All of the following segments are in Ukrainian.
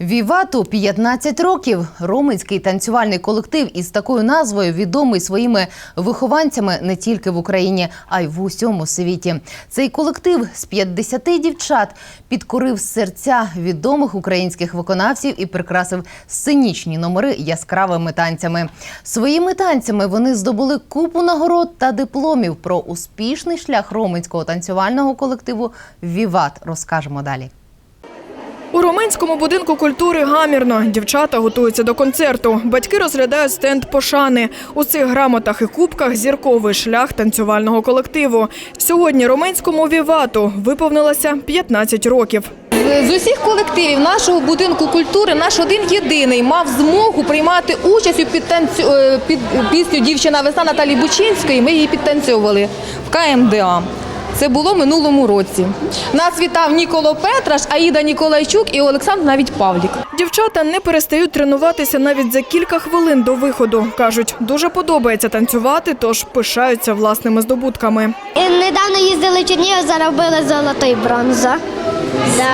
Вівату 15 років. Роменський танцювальний колектив із такою назвою відомий своїми вихованцями не тільки в Україні, а й в усьому світі. Цей колектив з 50 дівчат підкорив серця відомих українських виконавців і прикрасив сценічні номери яскравими танцями. Своїми танцями вони здобули купу нагород та дипломів про успішний шлях роменського танцювального колективу Віват. Розкажемо далі. У Роменському будинку культури гамірно. Дівчата готуються до концерту. Батьки розглядають стенд пошани. У цих грамотах і кубках зірковий шлях танцювального колективу. Сьогодні роменському вівату виповнилося 15 років. З усіх колективів нашого будинку культури наш один єдиний мав змогу приймати участь у підтанцю... е, під пісню Дівчина весна Наталі Бучинської. Ми її підтанцьовували в КМДА. Це було минулому році. Нас вітав Ніколо Петраш, Аїда Ніколайчук і Олександр навіть Павлік. Дівчата не перестають тренуватися навіть за кілька хвилин до виходу. кажуть, дуже подобається танцювати, тож пишаються власними здобутками. І Недавно їздили в Чернігів, заробили золото і бронза. Да,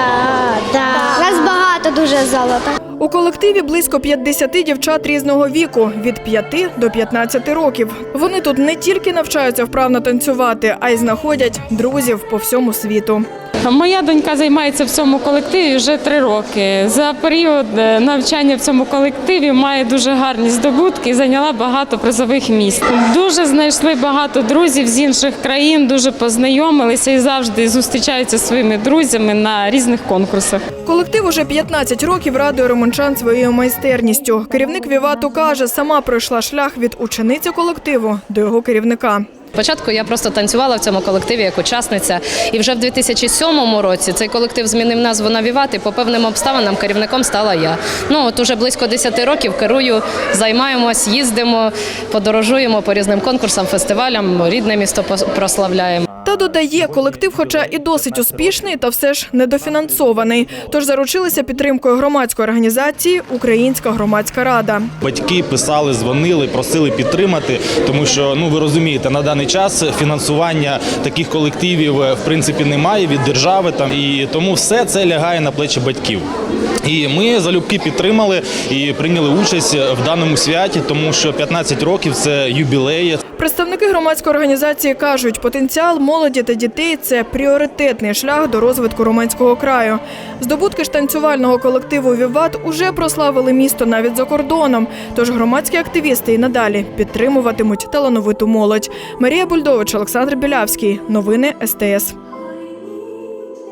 да. Нас багато дуже золота. У колективі близько 50 дівчат різного віку від 5 до 15 років. Вони тут не тільки навчаються вправно танцювати, а й знаходять друзів по всьому світу. Моя донька займається в цьому колективі вже три роки. За період е, навчання в цьому колективі має дуже гарні здобутки і зайняла багато призових місць. Дуже знайшли багато друзів з інших країн, дуже познайомилися і завжди зустрічаються зі своїми друзями на різних конкурсах. Колектив уже 15 років радує романчан своєю майстерністю. Керівник Вівату каже, сама пройшла шлях від учениці колективу до його керівника. Спочатку я просто танцювала в цьому колективі як учасниця, і вже в 2007 році цей колектив змінив назву на «Віват», і по певним обставинам керівником стала я. Ну от уже близько 10 років керую, займаємось, їздимо, подорожуємо по різним конкурсам, фестивалям, рідне місто прославляємо. Та додає, колектив, хоча і досить успішний, та все ж недофінансований. Тож заручилися підтримкою громадської організації Українська громадська рада. Батьки писали, дзвонили, просили підтримати, тому що ну ви розумієте, на даний час фінансування таких колективів е, в принципі немає від держави там і тому все це лягає на плечі батьків. І ми залюбки підтримали і прийняли участь в даному святі, тому що 15 років це юбілеї. Представники громадської організації кажуть, потенціал молоді та дітей це пріоритетний шлях до розвитку Романського краю. Здобутки ж танцювального колективу Віват уже прославили місто навіть за кордоном. Тож громадські активісти і надалі підтримуватимуть талановиту молодь. Марія Бульдович, Олександр Білявський. Новини СТС.